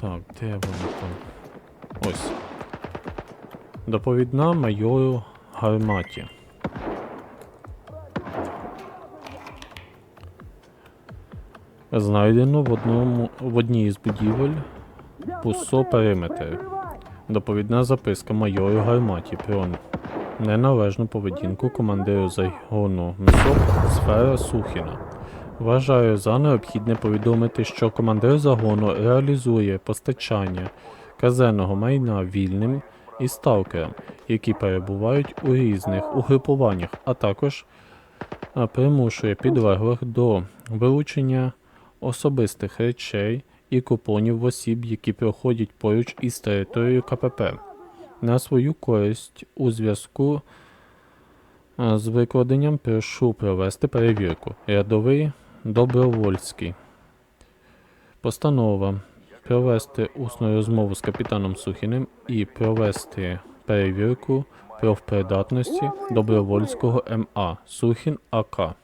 Так, де воно там? Ось. Доповідна майору гарматі. Знайдено в одному в одній із будівель пусо периметр. Доповідна записка майору гарматі про неналежну поведінку командиру загону МСОП сфера Сухіна. Вважаю за необхідне повідомити, що командир загону реалізує постачання казенного майна вільним і сталкерам, які перебувають у різних угрупуваннях, а також примушує підлеглих до вилучення особистих речей і купонів в осіб, які проходять поруч із територією КПП на свою користь у зв'язку з викладенням прошу провести перевірку. Рядовий Добровольський. Постанова провести усну розмову з капітаном Сухіним і провести перевірку профпридатності Добровольського МА Сухін АК.